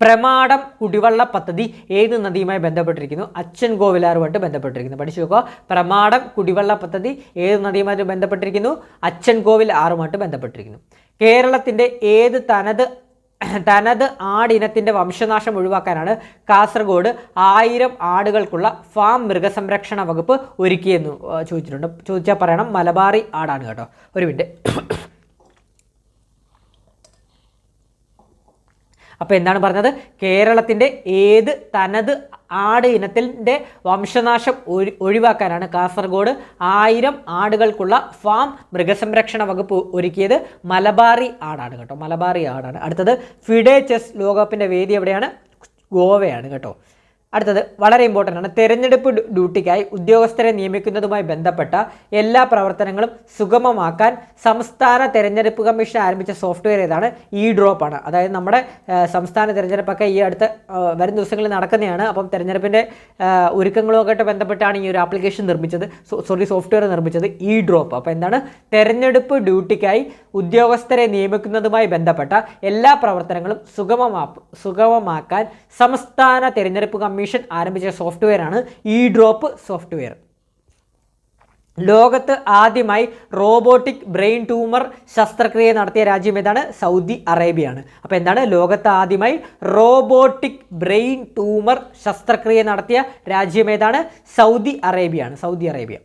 പ്രമാടം കുടിവെള്ള പദ്ധതി ഏത് നദിയുമായി ബന്ധപ്പെട്ടിരിക്കുന്നു? അച്ഛൻ കോവിലാറുമായിട്ട് ബന്ധപ്പെട്ടിരിക്കുന്നു. പഠിച്ചു നോക്കുക. പ്രമാടം കുടിവെള്ള പദ്ധതി ഏത് നദിയുമായിട്ട് ബന്ധപ്പെട്ടിരിക്കുന്നു? അച്ഛൻ ഗോവിൽ ആറുമായിട്ട് ബന്ധപ്പെട്ടിരിക്കുന്നു. കേരളത്തിന്റെ ഏത് തനത് തനത് ആടിനത്തിന്റെ വംശനാശം ഒഴിവാക്കാനാണ് കാസർഗോഡ് ആയിരം ആടുകൾക്കുള്ള ഫാം മൃഗസംരക്ഷണ വകുപ്പ് ഒരുക്കിയെന്ന് ചോദിച്ചിട്ടുണ്ട്. ചോദിച്ചാൽ പറയണം മലബാറി ആടാണ് കേട്ടോ. ഒരു മിനിറ്റ്. അപ്പോൾ എന്താണ് പറഞ്ഞത്? കേരളത്തിന്റെ ഏത് തനത് ആട് ഇനത്തിന്റെ വംശനാശം ഒഴി- ഒഴിവാക്കാനാണ് കാസർഗോഡ് ആയിരം ആടുകൾക്കുള്ള ഫാം മൃഗസംരക്ഷണ വകുപ്പ് ഒരുക്കിയത് മലബാറി ആടാണ് കേട്ടോ. മലബാറി ആടാണ്. അടുത്തത് ഫിഡേ ചെസ് ലോകകപ്പിന്റെ വേദി എവിടെയാണ്? ഗോവയാണ് കേട്ടോ. അടുത്തത് വളരെ ഇമ്പോർട്ടന്റ് ആണ്. തെരഞ്ഞെടുപ്പ് ഡ്യൂട്ടിക്കായി ഉദ്യോഗസ്ഥരെ നിയമിക്കുന്നതുമായി ബന്ധപ്പെട്ട എല്ലാ പ്രവർത്തനങ്ങളും സുഗമമാക്കാൻ സംസ്ഥാന തെരഞ്ഞെടുപ്പ് കമ്മീഷൻ ആരംഭിച്ച സോഫ്റ്റ്വെയർ ഏതാണ്? ഇ ഡ്രോപ്പ് ആണ്. അതായത് നമ്മുടെ സംസ്ഥാന തെരഞ്ഞെടുപ്പൊക്കെ ഈ അടുത്ത വരും ദിവസങ്ങളിൽ നടക്കുന്നതാണ്. അപ്പം തെരഞ്ഞെടുപ്പിന്റെ ഒരുക്കങ്ങളുമൊക്കെ ബന്ധപ്പെട്ടാണ് ഈ ഒരു ആപ്ലിക്കേഷൻ നിർമ്മിച്ചത്. സോറി സോഫ്റ്റ്വെയർ നിർമ്മിച്ചത് ഇ ഡ്രോപ്പ് അപ്പോൾ എന്താണ്? തെരഞ്ഞെടുപ്പ് ഡ്യൂട്ടിക്കായി ഉദ്യോഗസ്ഥരെ നിയമിക്കുന്നതുമായി ബന്ധപ്പെട്ട എല്ലാ പ്രവർത്തനങ്ങളും സുഗമമാ സുഗമമാക്കാൻ സംസ്ഥാന തെരഞ്ഞെടുപ്പ് കമ്മീഷൻ ആരംഭിച്ച സോഫ്റ്റ്വെയറാണ് ഇ ഡ്രോപ്പ് സോഫ്റ്റ്വെയർ ലോകത്ത് ആദ്യമായി റോബോട്ടിക് ബ്രെയിൻ ട്യൂമർ ശസ്ത്രക്രിയ നടത്തിയ രാജ്യം ഏതാണ്? സൗദി അറേബ്യയാണ്. അപ്പോൾ എന്താണ്? ലോകത്ത് ആദ്യമായി റോബോട്ടിക് ബ്രെയിൻ ട്യൂമർ ശസ്ത്രക്രിയ നടത്തിയ രാജ്യം ഏതാണ്? സൗദി അറേബ്യയാണ്. Saudi Arabia.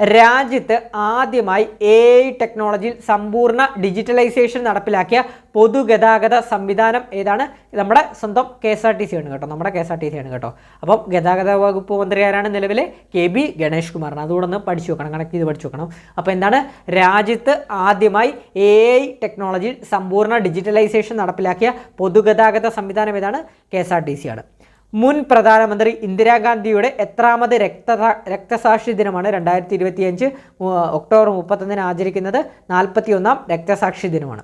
രാജ്യത്ത് ആദ്യമായി എ ഐ ടെക്നോളജിയിൽ സമ്പൂർണ ഡിജിറ്റലൈസേഷൻ നടപ്പിലാക്കിയ പൊതുഗതാഗത സംവിധാനം ഏതാണ്? നമ്മുടെ സ്വന്തം K S R T C ആണ് കേട്ടോ. നമ്മുടെ K S R T C ആണ് കേട്ടോ. അപ്പം ഗതാഗത വകുപ്പ് മന്ത്രി ആരാണ് നിലവിലെ? കെ ബി ഗണേഷ് കുമാറാണ് അതുകൂടെ ഒന്ന് പഠിച്ചു വെക്കണം കണക്ട് ചെയ്ത് പഠിച്ചു വെക്കണം അപ്പോൾ എന്താണ്? രാജ്യത്ത് ആദ്യമായി എ ഐ ടെക്നോളജിയിൽ സമ്പൂർണ ഡിജിറ്റലൈസേഷൻ നടപ്പിലാക്കിയ പൊതുഗതാഗത സംവിധാനം ഏതാണ്? K S R T C ആണ്. മുൻ പ്രധാനമന്ത്രി ഇന്ദിരാഗാന്ധിയുടെ എത്രാമത് രക്ത രക്തസാക്ഷി ദിനമാണ് രണ്ടായിരത്തി ഇരുപത്തിയഞ്ച് ഒക്ടോബർ മുപ്പത്തൊന്നിന് ആചരിക്കുന്നത് നാൽപ്പത്തി ഒന്നാം രക്തസാക്ഷി ദിനമാണ്.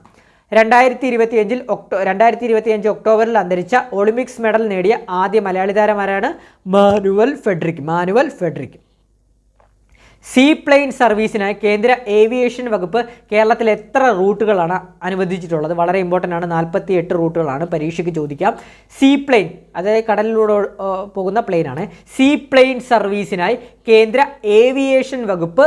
രണ്ടായിരത്തി ഇരുപത്തിയഞ്ചിൽ ഒക്ടോ രണ്ടായിരത്തി ഇരുപത്തിയഞ്ച് ഒക്ടോബറിൽ അന്തരിച്ച ഒളിമ്പിക്സ് മെഡൽ നേടിയ ആദ്യ മലയാളി താരമാരാണ് മാനുവൽ ഫെഡ്രിക് മാനുവൽ ഫെഡറിക് സീ പ്ലെയിൻ സർവീസിനായി കേന്ദ്ര ഏവിയേഷൻ വകുപ്പ് കേരളത്തിൽ എത്ര റൂട്ടുകളാണ് അനുവദിച്ചിട്ടുള്ളത്? വളരെ ഇമ്പോർട്ടന്റ് ആണ്. നാൽപ്പത്തി എട്ട് റൂട്ടുകളാണ് പരീക്ഷയ്ക്ക് ചോദിക്കാം. സീ പ്ലെയിൻ അതായത് കടലിലൂടെ പോകുന്ന പ്ലെയിനാണ്. സീ പ്ലെയിൻ സർവീസിനായി കേന്ദ്ര ഏവിയേഷൻ വകുപ്പ്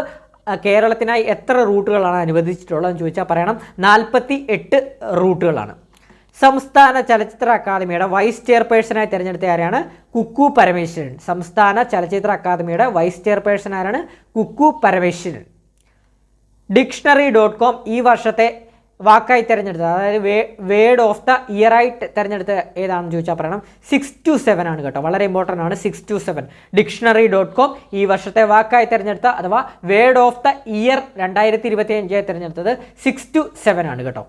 കേരളത്തിനായി എത്ര റൂട്ടുകളാണ് അനുവദിച്ചിട്ടുള്ളതെന്ന് ചോദിച്ചാൽ പറയണം. നാൽപ്പത്തി എട്ട് റൂട്ടുകളാണ്. സംസ്ഥാന ചലച്ചിത്ര അക്കാദമിയുടെ വൈസ് ചെയർപേഴ്സണായി തിരഞ്ഞെടുത്ത ആരാണ്? കുക്കു പരമേശ്വരൻ. സംസ്ഥാന ചലച്ചിത്ര അക്കാദമിയുടെ വൈസ് ചെയർപേഴ്സൺ ആരാണ്? Kukku Parameswaran. Dictionary dot com ഈ വർഷത്തെ വാക്കായി തിരഞ്ഞെടുത്തത്. അതായത് വേ വേർഡ് ഓഫ് ദ ഇയർ ആയി തിരഞ്ഞെടുത്ത ഏതാണെന്ന് ചോദിച്ചാൽ പറയണം. സിക്സ് ടു സെവൻ ആണ് കേട്ടോ. വളരെ ഇമ്പോർട്ടന്റ് ആണ് six two seven dictionary dot com ഈ വർഷത്തെ വാക്കായി തിരഞ്ഞെടുത്ത അഥവാ വേർഡ് ഓഫ് ദ ഇയർ രണ്ടായിരത്തി ഇരുപത്തി അഞ്ചായി തിരഞ്ഞെടുത്തത് സിക്സ് ടു സെവൻ ആണ് കേട്ടോ.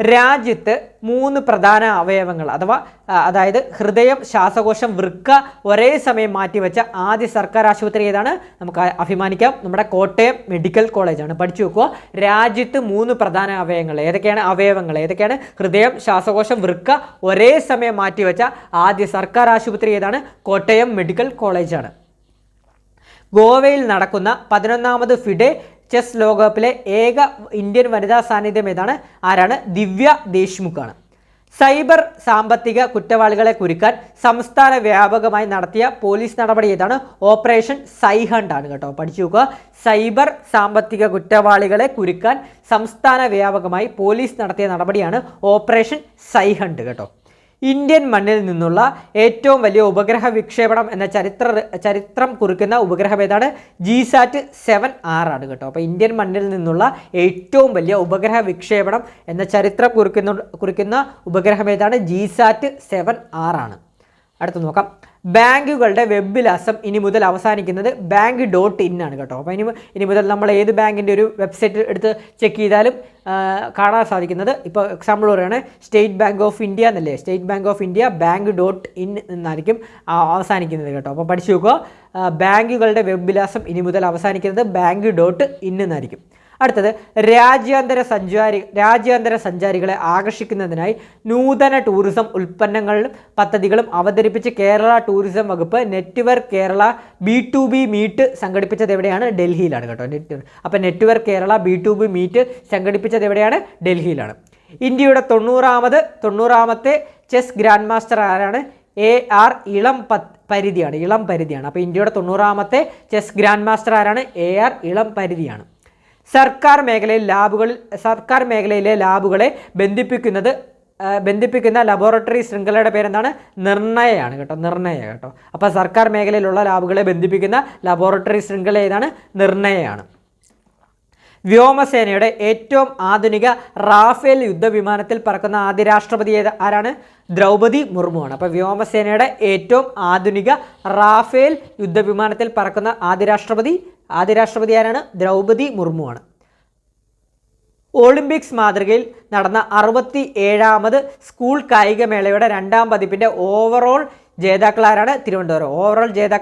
രാജ്യത്ത് മൂന്ന് പ്രധാന അവയവങ്ങൾ അഥവാ അതായത് ഹൃദയം ശ്വാസകോശം വൃക്ക ഒരേ സമയം മാറ്റിവെച്ച ആദ്യ സർക്കാർ ആശുപത്രി ഏതാണ്? നമുക്ക് അഭിമാനിക്കാം. നമ്മുടെ കോട്ടയം മെഡിക്കൽ കോളേജാണ്. പഠിച്ചു വെക്കുക രാജ്യത്ത് മൂന്ന് പ്രധാന അവയവങ്ങൾ. ഏതൊക്കെയാണ് അവയവങ്ങൾ? ഏതൊക്കെയാണ്? ഹൃദയം ശ്വാസകോശം വൃക്ക ഒരേ സമയം മാറ്റിവെച്ച ആദ്യ സർക്കാർ ആശുപത്രി ഏതാണ്? കോട്ടയം മെഡിക്കൽ കോളേജാണ്. ഗോവയിൽ നടക്കുന്ന പതിനൊന്നാമത് ഫിഡെ ചെസ് ലോകകപ്പിലെ ഏക ഇന്ത്യൻ വനിതാ സാന്നിധ്യം ഏതാണ്? ആരാണ്? ദിവ്യ ദേശ്മുഖാണ് സൈബർ സാമ്പത്തിക കുറ്റവാളികളെ കുരുക്കാൻ സംസ്ഥാന വ്യാപകമായി നടത്തിയ പോലീസ് നടപടി ഏതാണ്? ഓപ്പറേഷൻ സൈഹണ്ട് ആണ് കേട്ടോ. പഠിച്ചു നോക്കുക. സൈബർ സാമ്പത്തിക കുറ്റവാളികളെ കുരുക്കാൻ സംസ്ഥാന വ്യാപകമായി പോലീസ് നടത്തിയ നടപടിയാണ് ഓപ്പറേഷൻ സൈഹണ്ട് കേട്ടോ. ഇന്ത്യൻ മണ്ണിൽ നിന്നുള്ള ഏറ്റവും വലിയ ഉപഗ്രഹ വിക്ഷേപണം എന്ന ചരിത്ര ചരിത്രം കുറിക്കുന്ന ഉപഗ്രഹം ഏതാണ്? ജിസാറ്റ് സെവൻ ആർ ആണ് കേട്ടോ. അപ്പോൾ ഇന്ത്യൻ മണ്ണിൽ നിന്നുള്ള ഏറ്റവും വലിയ ഉപഗ്രഹ വിക്ഷേപണം എന്ന ചരിത്രം കുറിക്കുന്ന കുറിക്കുന്ന ഉപഗ്രഹം ഏതാണ്? ജിസാറ്റ് സെവൻ ആർ ആണ്. അടുത്ത് നോക്കാം. ബാങ്കുകളുടെ വെബ് വിലാസം ഇനി മുതൽ അവസാനിക്കുന്നത് ബാങ്ക് ഡോട്ട് ഇൻ ആണ് കേട്ടോ. അപ്പോൾ ഇനി ഇനി മുതൽ നമ്മൾ ഏത് ബാങ്കിന്റെ ഒരു വെബ്സൈറ്റ് എടുത്ത് ചെക്ക് ചെയ്താലും കാണാൻ സാധിക്കുന്നത് ഇപ്പോൾ എക്സാമ്പിൾ പറയുകയാണ് സ്റ്റേറ്റ് ബാങ്ക് ഓഫ് ഇന്ത്യ എന്നല്ലേ? State Bank of India bank dot in എന്നായിരിക്കും അവസാനിക്കുന്നത് കേട്ടോ. അപ്പോൾ പഠിച്ചു നോക്കുക ബാങ്കുകളുടെ വെബ് വിലാസം ഇനി മുതൽ അവസാനിക്കുന്നത് ബാങ്ക് ഡോട്ട് ഇൻ എന്നായിരിക്കും. അടുത്തത് രാജ്യാന്തര സഞ്ചാരി രാജ്യാന്തര സഞ്ചാരികളെ ആകർഷിക്കുന്നതിനായി നൂതന ടൂറിസം ഉൽപ്പന്നങ്ങളും പദ്ധതികളും അവതരിപ്പിച്ച് കേരള ടൂറിസം വകുപ്പ് network Kerala B to B meet സംഘടിപ്പിച്ചത് എവിടെയാണ്? ഡൽഹിയിലാണ് കേട്ടോ. നെറ്റ് അപ്പോൾ network Kerala B to B meet സംഘടിപ്പിച്ചത് എവിടെയാണ്? ഡൽഹിയിലാണ്. ഇന്ത്യയുടെ തൊണ്ണൂറാമത് തൊണ്ണൂറാമത്തെ ചെസ് ഗ്രാൻഡ് മാസ്റ്റർ ആരാണ്? എ ആർ ഇളം പത്ത് പരിധിയാണ്. ഇളം പരിധിയാണ്. അപ്പോൾ ഇന്ത്യയുടെ തൊണ്ണൂറാമത്തെ ചെസ് ഗ്രാൻഡ് മാസ്റ്റർ ആരാണ്? എ ആർ ഇളം പരിധിയാണ്. സർക്കാർ മേഖലയിൽ ലാബുകളിൽ സർക്കാർ മേഖലയിലെ ലാബുകളെ ബന്ധിപ്പിക്കുന്നത് ബന്ധിപ്പിക്കുന്ന ലബോറട്ടറി ശൃംഖലയുടെ പേരെന്താണ്? നിർണയയാണ് കേട്ടോ നിർണയ കേട്ടോ. അപ്പോൾ സർക്കാർ മേഖലയിലുള്ള ലാബുകളെ ബന്ധിപ്പിക്കുന്ന ലബോറട്ടറി ശൃംഖല ഏതാണ്? നിർണയയാണ്. വ്യോമസേനയുടെ ഏറ്റവും ആധുനിക റാഫേൽ യുദ്ധവിമാനത്തിൽ പറക്കുന്ന ആദ്യ രാഷ്ട്രപതി ആരാണ്? ദ്രൗപദി മുർമുവാണ്. അപ്പോൾ വ്യോമസേനയുടെ ഏറ്റവും ആധുനിക റാഫേൽ യുദ്ധവിമാനത്തിൽ പറക്കുന്ന ആദ്യ രാഷ്ട്രപതി ആദ്യ രാഷ്ട്രപതി ആരാണ്? ദ്രൗപദി മുർമുവാണ് ഒളിമ്പിക്സ് മാതൃകയിൽ നടന്ന അറുപത്തി ഏഴാമത് സ്കൂൾ കായികമേളയുടെ രണ്ടാം പതിപ്പിന്റെ ഓവറോൾ ജേതാക്കളാരാണ്? തിരുവനന്തപുരം. ഓവറോൾ ജേതാ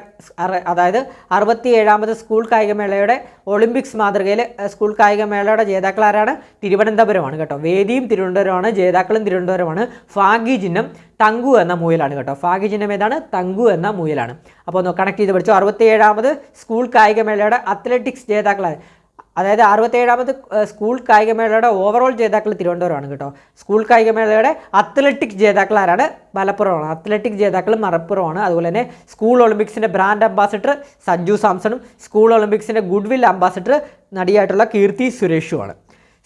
അതായത് അറുപത്തി ഏഴാമത് സ്കൂൾ കായികമേളയുടെ ഒളിമ്പിക്സ് മാതൃകയിൽ സ്കൂൾ കായികമേളയുടെ ജേതാക്കളാരാണ്? തിരുവനന്തപുരമാണ് കേട്ടോ. വേദിയും തിരുവനന്തപുരമാണ് ജേതാക്കളും തിരുവനന്തപുരമാണ്. ഫാഗി ചിഹ്നം തങ്കു എന്ന മുയലാണ് കേട്ടോ. ഫാഗി ചിഹ്നം ഏതാണ്? തങ്കു എന്ന മുയലാണ്. അപ്പോൾ ഒന്ന് കണക്ട് ചെയ്ത് പഠിച്ചു. അറുപത്തി ഏഴാമത് സ്കൂൾ കായികമേളയുടെ അത്ലറ്റിക്സ് ജേതാക്കളാണ് അതായത് അറുപത്തേഴാമത് സ്കൂൾ കായികമേളയുടെ ഓവറോൾ ജേതാക്കൾ തിരുവനന്തപുരമാണ് കേട്ടോ. സ്കൂൾ കായികമേളയുടെ അത്ലറ്റിക് ജേതാക്കൾ ആരാണ് മലപ്പുറമാണ്. അത്ലറ്റിക് ജേതാക്കൾ മലപ്പുറമാണ് അതുപോലെ തന്നെ സ്കൂൾ ഒളിമ്പിക്സിന്റെ ബ്രാൻഡ് അംബാസിഡർ സഞ്ജു സാംസണും സ്കൂൾ ഒളിമ്പിക്സിന്റെ ഗുഡ്വിൽ അംബാസിഡർ നടിയായിട്ടുള്ള കീർത്തി സുരേഷുമാണ്.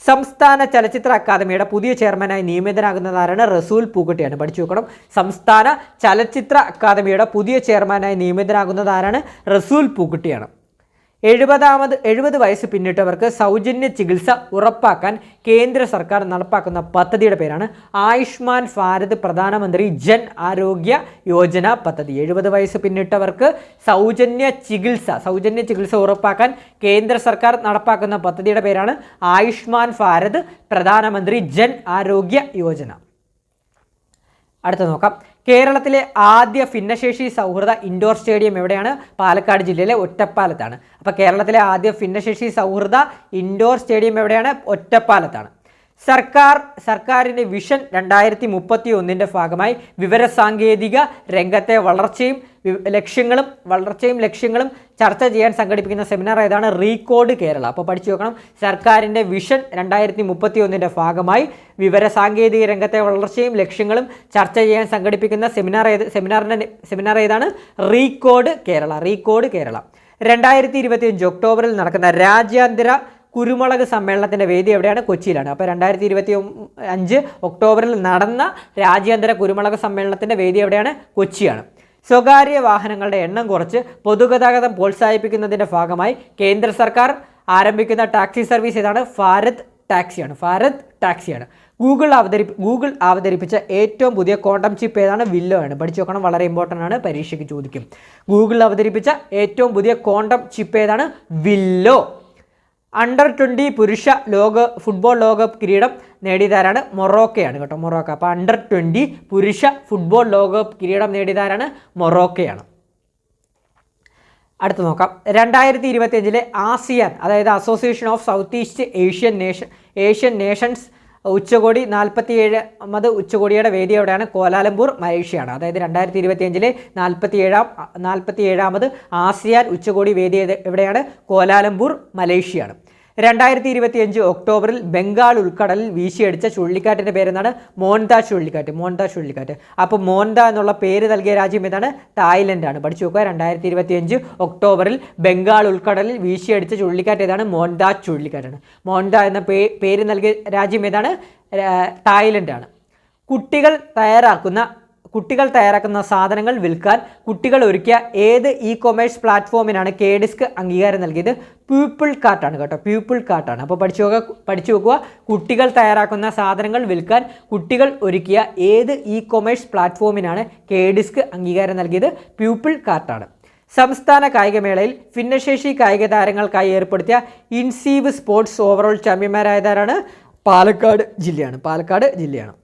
സംസ്ഥാന ചലച്ചിത്ര അക്കാദമിയുടെ പുതിയ ചെയർമാനായി നിയമിതനാകുന്നതാരാണ് റസൂൽ പൂക്കുട്ടിയാണ്. പഠിച്ചു നോക്കണം. സംസ്ഥാന ചലച്ചിത്ര അക്കാദമിയുടെ പുതിയ ചെയർമാനായി നിയമിതനാകുന്നതാരാണ് റസൂൽ പൂക്കുട്ടിയാണ്. എഴുപതാമത് എഴുപത് വയസ്സ് പിന്നിട്ടവർക്ക് സൗജന്യ ചികിത്സ ഉറപ്പാക്കാൻ കേന്ദ്ര സർക്കാർ നടപ്പാക്കുന്ന പദ്ധതിയുടെ പേരാണ് ആയുഷ്മാൻ ഭാരത് പ്രധാനമന്ത്രി ജൻ ആരോഗ്യ യോജന പദ്ധതി. എഴുപത് വയസ്സ് പിന്നിട്ടവർക്ക് സൗജന്യ ചികിത്സ സൗജന്യ ചികിത്സ ഉറപ്പാക്കാൻ കേന്ദ്ര സർക്കാർ നടപ്പാക്കുന്ന പദ്ധതിയുടെ പേരാണ് ആയുഷ്മാൻ ഭാരത് പ്രധാനമന്ത്രി ജൻ ആരോഗ്യ യോജന. അടുത്ത നോക്കാം. കേരളത്തിലെ ആദ്യ ഭിന്നശേഷി സൗഹൃദ ഇൻഡോർ സ്റ്റേഡിയം എവിടെയാണ്? പാലക്കാട് ജില്ലയിലെ ഒറ്റപ്പാലത്താണ്. അപ്പോൾ കേരളത്തിലെ ആദ്യ ഭിന്നശേഷി സൗഹൃദ ഇൻഡോർ സ്റ്റേഡിയം എവിടെയാണ്? ഒറ്റപ്പാലത്താണ്. സർക്കാർ സർക്കാരിന്റെ വിഷൻ രണ്ടായിരത്തി മുപ്പത്തി ഒന്നിന്റെ ഭാഗമായി വിവരസാങ്കേതിക രംഗത്തെ വളർച്ചയും ലക്ഷ്യങ്ങളും വളർച്ചയും ലക്ഷ്യങ്ങളും ചർച്ച ചെയ്യാൻ സംഘടിപ്പിക്കുന്ന സെമിനാർ ഏതാണ്? റീകോഡ് കേരള. അപ്പോൾ പഠിച്ചു നോക്കണം. സർക്കാരിന്റെ വിഷൻ രണ്ടായിരത്തി മുപ്പത്തി ഒന്നിന്റെ ഭാഗമായി വിവരസാങ്കേതിക രംഗത്തെ വളർച്ചയും ലക്ഷ്യങ്ങളും ചർച്ച ചെയ്യാൻ സംഘടിപ്പിക്കുന്ന സെമിനാർ ഏത് സെമിനാറിന്റെ സെമിനാർ ഏതാണ്? Recode Kerala recode Kerala. രണ്ടായിരത്തി ഇരുപത്തിയഞ്ച് ഒക്ടോബറിൽ നടക്കുന്ന രാജ്യാന്തര കുരുമുളക് സമ്മേളനത്തിന്റെ വേദി എവിടെയാണ്? കൊച്ചിയിലാണ്. അപ്പോൾ രണ്ടായിരത്തി ഇരുപത്തി അഞ്ച് ഒക്ടോബറിൽ നടന്ന രാജ്യാന്തര കുരുമുളക് സമ്മേളനത്തിന്റെ വേദി എവിടെയാണ്? കൊച്ചിയാണ്. സ്വകാര്യ വാഹനങ്ങളുടെ എണ്ണം കുറച്ച് പൊതുഗതാഗതം പ്രോത്സാഹിപ്പിക്കുന്നതിന്റെ ഭാഗമായി കേന്ദ്ര സർക്കാർ ആരംഭിക്കുന്ന ടാക്സി സർവീസ് ഏതാണ്? ഭാരത് ടാക്സിയാണ്. ഭാരത് ടാക്സിയാണ്. ഗൂഗിൾ അവതരി ഗൂഗിൾ അവതരിപ്പിച്ച ഏറ്റവും പുതിയ ക്വാണ്ടം ചിപ്പ് ഏതാണ്? വില്ലോ ആണ്. പഠിച്ചു നോക്കണം. വളരെ ഇമ്പോർട്ടന്റ് ആണ്. പരീക്ഷയ്ക്ക് ചോദിക്കും. ഗൂഗിൾ അവതരിപ്പിച്ച ഏറ്റവും പുതിയ ക്വാണ്ടം ചിപ്പ് ഏതാണ്? വില്ലോ. അണ്ടർ ട്വന്റി പുരുഷ ലോക ഫുട്ബോൾ ലോകകപ്പ് കിരീടം നേടിയതാരാണ്? മൊറോക്കയാണ് കേട്ടോ മൊറോക്ക. അപ്പോൾ അണ്ടർ ട്വന്റി പുരുഷ ഫുട്ബോൾ ലോകകപ്പ് കിരീടം നേടിയതാരാണ്? മൊറോക്കയാണ്. അടുത്ത് നോക്കാം. രണ്ടായിരത്തി ഇരുപത്തിയഞ്ചിലെ ആസിയാൻ അതായത് association of south east Asian nation Asian nations ഉച്ചകോടി നാൽപ്പത്തി ഏഴാമത് ഉച്ചകോടിയുടെ വേദി എവിടെയാണ്? കോലാലംപൂർ മലേഷ്യയാണ്. അതായത് രണ്ടായിരത്തി ഇരുപത്തിയഞ്ചിലെ നാൽപ്പത്തി ഏഴാം നാൽപ്പത്തി ഏഴാമത് ആസിയാൻ ഉച്ചകോടി വേദി എവിടെയാണ്? കോലാലംപൂർ മലേഷ്യയാണ്. രണ്ടായിരത്തി ഇരുപത്തിയഞ്ച് ഒക്ടോബറിൽ ബംഗാൾ ഉൾക്കടലിൽ വീശിയടിച്ച ചുഴലിക്കാറ്റിന്റെ പേരെന്നാണ് മോൻത ചുഴലിക്കാറ്റ്. മോൻത ചുഴലിക്കാറ്റ്. അപ്പോൾ മോൻത എന്നുള്ള പേര് നൽകിയ രാജ്യം ഏതാണ്? തായ്ലൻഡാണ്. പഠിച്ചു നോക്കുക. രണ്ടായിരത്തി ഇരുപത്തിയഞ്ച് ഒക്ടോബറിൽ ബംഗാൾ ഉൾക്കടലിൽ വീശിയടിച്ച ചുഴലിക്കാറ്റ് ഏതാണ്? മോൻത ചുഴലിക്കാറ്റാണ്. മോൻത എന്ന പേര് നൽകിയ രാജ്യം ഏതാണ്? തായ്ലൻഡാണ്. കുട്ടികൾ തയ്യാറാക്കുന്ന കുട്ടികൾ തയ്യാറാക്കുന്ന സാധനങ്ങൾ വിൽക്കാൻ കുട്ടികൾ ഒരുക്കിയ ഏത് ഇ കൊമേഴ്സ് പ്ലാറ്റ്ഫോമിനാണ് കെ ഡിസ്ക് അംഗീകാരം നൽകിയത്? പീപ്പിൾ കാർട്ടാണ് കേട്ടോ. പീപ്പിൾ കാർട്ടാണ് അപ്പോൾ പഠിച്ചു നോക്കുക പഠിച്ചു നോക്കുക കുട്ടികൾ തയ്യാറാക്കുന്ന സാധനങ്ങൾ വിൽക്കാൻ കുട്ടികൾ ഒരുക്കിയ ഏത് ഇ കൊമേഴ്സ് പ്ലാറ്റ്ഫോമിനാണ് കെ ഡിസ്ക് അംഗീകാരം നൽകിയത്? പീപ്പിൾ കാർട്ടാണ് സംസ്ഥാന കായികമേളയിൽ ഭിന്നശേഷി കായിക താരങ്ങൾക്കായി ഏർപ്പെടുത്തിയ ഇൻസീവ് സ്പോർട്സ് ഓവറോൾ ചാമ്പ്യന്മാരായതാരാണ് പാലക്കാട് ജില്ലയാണ്. പാലക്കാട് ജില്ലയാണ്.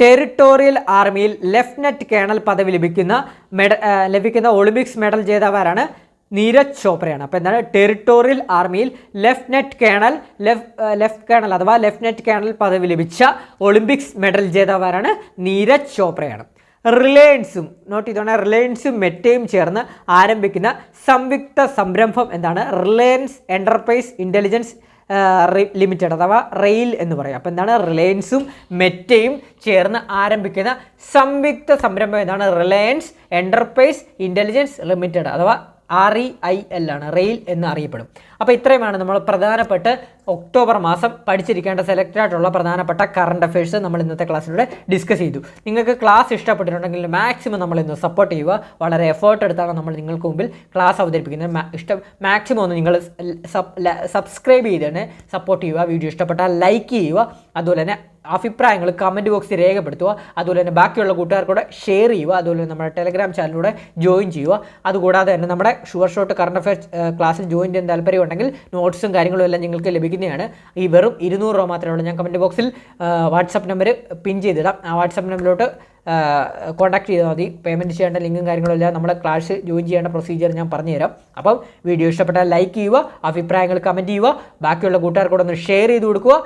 ടെറിട്ടോറിയൽ ആർമിയിൽ ലെഫ്റ്റനന്റ് കേണൽ പദവി ലഭിക്കുന്ന മെഡ ലഭിക്കുന്ന ഒളിമ്പിക്സ് മെഡൽ ജേതാവാരാണ് നീരജ് ചോപ്രയാണ്. അപ്പോൾ എന്താണ്? ടെറിട്ടോറിയൽ ആർമിയിൽ ലെഫ്റ്റനന്റ് കേണൽ ലെഫ് ലെഫ്റ്റ് കേണൽ അഥവാ ലെഫ്റ്റനന്റ് കേണൽ പദവി ലഭിച്ച ഒളിമ്പിക്സ് മെഡൽ ജേതാവാരാണ് നീരജ് ചോപ്രയാണ്. റിലയൻസും നോട്ട് ഇതാണ് റിലയൻസും മെറ്റയും ചേർന്ന് ആരംഭിക്കുന്ന സംയുക്ത സംരംഭം എന്താണ്? റിലയൻസ് എന്റർപ്രൈസ് ഇന്റലിജൻസ് ലിമിറ്റഡ് അഥവാ റെയിൽ എന്ന് പറയും. അപ്പോൾ എന്താണ്? റിലയൻസും മെറ്റയും ചേർന്ന് ആരംഭിക്കുന്ന സംയുക്ത സംരംഭം എന്താണ് റിലയൻസ് എന്റർപ്രൈസ് ഇന്റലിജൻസ് ലിമിറ്റഡ് അഥവാ ആർ ഇ ഐ എൽ ആണ് റെയിൽ എന്ന് അറിയപ്പെടും. അപ്പോൾ ഇത്രയുമാണ് നമ്മൾ പ്രധാനപ്പെട്ട് ഒക്ടോബർ മാസം പഠിച്ചിരിക്കേണ്ട സെലക്റ്റഡ് ആയിട്ടുള്ള പ്രധാനപ്പെട്ട കറണ്ട് അഫയേഴ്സ് നമ്മൾ ഇന്നത്തെ ക്ലാസ്സിലൂടെ ഡിസ്കസ് ചെയ്തു. നിങ്ങൾക്ക് ക്ലാസ് ഇഷ്ടപ്പെട്ടിട്ടുണ്ടെങ്കിൽ മാക്സിമം നമ്മൾ ഇന്ന് സപ്പോർട്ട് ചെയ്യുക. വളരെ എഫേർട്ട് എടുത്താണ് നമ്മൾ നിങ്ങൾക്ക് മുമ്പിൽ ക്ലാസ് അവതരിപ്പിക്കുന്നത്. ഇഷ്ടം മാക്സിമം ഒന്ന് നിങ്ങൾ സബ്സ്ക്രൈബ് ചെയ്ത് തന്നെ സപ്പോർട്ട് ചെയ്യുക. വീഡിയോ ഇഷ്ടപ്പെട്ടാൽ ലൈക്ക് ചെയ്യുക. അതുപോലെ തന്നെ അഭിപ്രായങ്ങൾ കമന്റ് ബോക്സിൽ രേഖപ്പെടുത്തുക. അതുപോലെ തന്നെ ബാക്കിയുള്ള കൂട്ടുകാർക്കൂടെ ഷെയർ ചെയ്യുക. അതുപോലെ തന്നെ നമ്മുടെ ടെലഗ്രാം ചാനലിലൂടെ ജോയിൻ ചെയ്യുക. അതുകൂടാതെ തന്നെ നമ്മുടെ ഷുവർ ഷോട്ട് കറണ്ട് അഫയേഴ്സ് ക്ലാസ്സിൽ ജോയിൻ ചെയ്യാൻ താല്പര്യം ഉണ്ടെങ്കിൽ നോട്ട്സും കാര്യങ്ങളും എല്ലാം നിങ്ങൾക്ക് ലഭിക്കുന്നതാണ്. ഈ വെറും ഇരുന്നൂറ് രൂപ മാത്രമേ ഉള്ളൂ. ഞാൻ കമന്റ് ബോക്സിൽ വാട്സപ്പ് നമ്പർ പിൻ ചെയ്തിടാം. ആ വാട്സപ്പ് നമ്പറിലോട്ട് കോൺടാക്ട് ചെയ്താൽ മതി. പേയ്മെന്റ് ചെയ്യേണ്ട ലിങ്കും കാര്യങ്ങളും എല്ലാം നമ്മുടെ ക്ലാസ് ജോയിൻ ചെയ്യേണ്ട പ്രൊസീജിയർ ഞാൻ പറഞ്ഞുതരാം. അപ്പം വീഡിയോ ഇഷ്ടപ്പെട്ടാൽ ലൈക്ക് ചെയ്യുക അഭിപ്രായങ്ങൾ കമന്റ് ചെയ്യുക ബാക്കിയുള്ള കൂട്ടുകാർക്കൂടെ ഒന്ന് ഷെയർ ചെയ്ത് കൊടുക്കുക.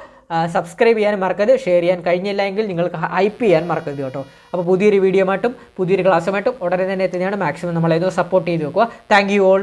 സബ്സ്ക്രൈബ് ചെയ്യാൻ മറക്കരുത് ഷെയർ ചെയ്യാൻ കഴിഞ്ഞില്ല എങ്കിൽ നിങ്ങൾക്ക് ഹൈപ്പ് ചെയ്യാൻ മറക്കരുത് കേട്ടോ. അപ്പോൾ പുതിയൊരു വീഡിയോ ആയിട്ടും പുതിയൊരു ക്ലാസ്സുമായിട്ടും ഉടനെ തന്നെ എത്തുന്നതാണ് മാക്സിമം നമ്മളേതോ സപ്പോർട്ട് ചെയ്ത് വെക്കുക. Thank you all